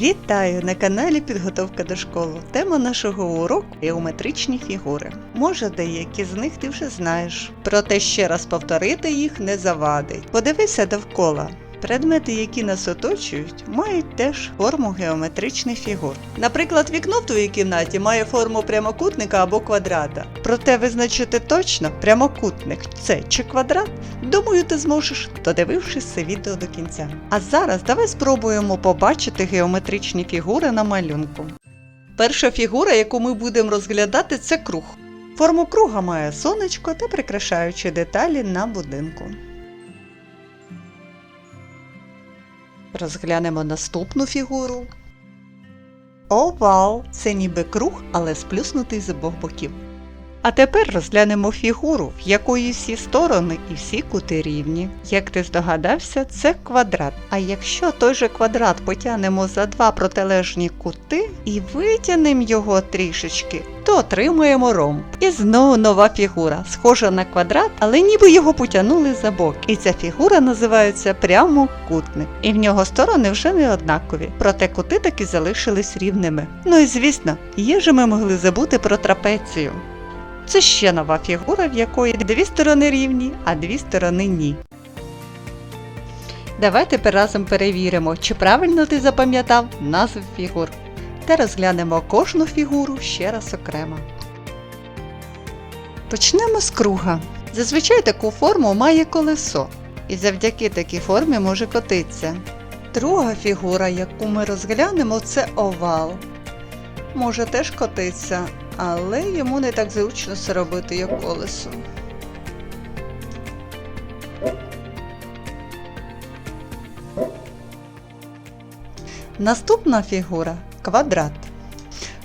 Вітаю на каналі Підготовка до школи. Тема нашого уроку геометричні фігури. Може, деякі з них ти вже знаєш, проте ще раз повторити їх не завадить. Подивися довкола. Предмети, які нас оточують, мають теж форму геометричних фігур. Наприклад, вікно в твоїй кімнаті має форму прямокутника або квадрата. Проте визначити точно прямокутник це чи квадрат, думаю, ти зможеш, додивившись це відео до кінця. А зараз давай спробуємо побачити геометричні фігури на малюнку. Перша фігура, яку ми будемо розглядати, це круг. Форму круга має сонечко та прикрашаючі деталі на будинку. Розглянемо наступну фігуру. Овал це ніби круг, але сплюснутий з обох боків. А тепер розглянемо фігуру, в якої всі сторони і всі кути рівні. Як ти здогадався, це квадрат. А якщо той же квадрат потягнемо за два протилежні кути і витягнемо його трішечки, то отримуємо ромб. І знову нова фігура, схожа на квадрат, але ніби його потягнули за бок. І ця фігура називається прямокутник. І в нього сторони вже не однакові, проте кути таки залишились рівними. Ну і звісно, є же ми могли забути про трапецію. Це ще нова фігура, в якої дві сторони рівні, а дві сторони ні. Давай тепер разом перевіримо, чи правильно ти запам'ятав назви фігур. Та розглянемо кожну фігуру ще раз окремо. Почнемо з круга. Зазвичай таку форму має колесо, і завдяки такій формі може котитися. Друга фігура, яку ми розглянемо, це овал. Може теж котиться, але йому не так зручно це робити, як колесо. Наступна фігура квадрат.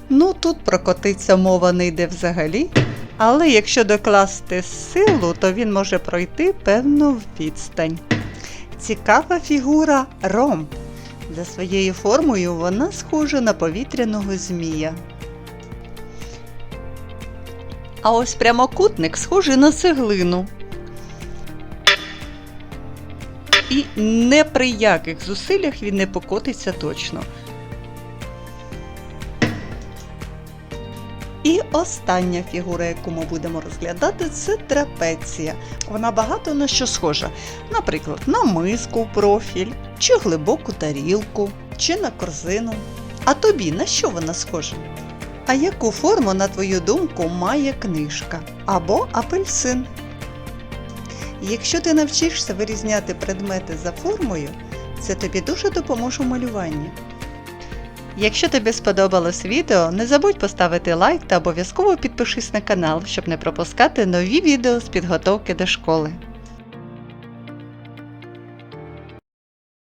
Ну тут прокотиться мова не йде взагалі, але якщо докласти силу, то він може пройти певну відстань. Цікава фігура ромб. За своєю формою вона схожа на повітряного змія. А ось прямокутник схожий на цеглину. І не при яких зусиллях він не покотиться точно. І остання фігура, яку ми будемо розглядати, це трапеція. Вона багато на що схожа. Наприклад, на миску в профіль, чи глибоку тарілку, чи на корзину. А тобі на що вона схожа? А яку форму, на твою думку, має книжка або апельсин? Якщо ти навчишся вирізняти предмети за формою, це тобі дуже допоможе у малюванні. Якщо тобі сподобалось відео, не забудь поставити лайк та обов'язково підпишись на канал, щоб не пропускати нові відео з підготовки до школи.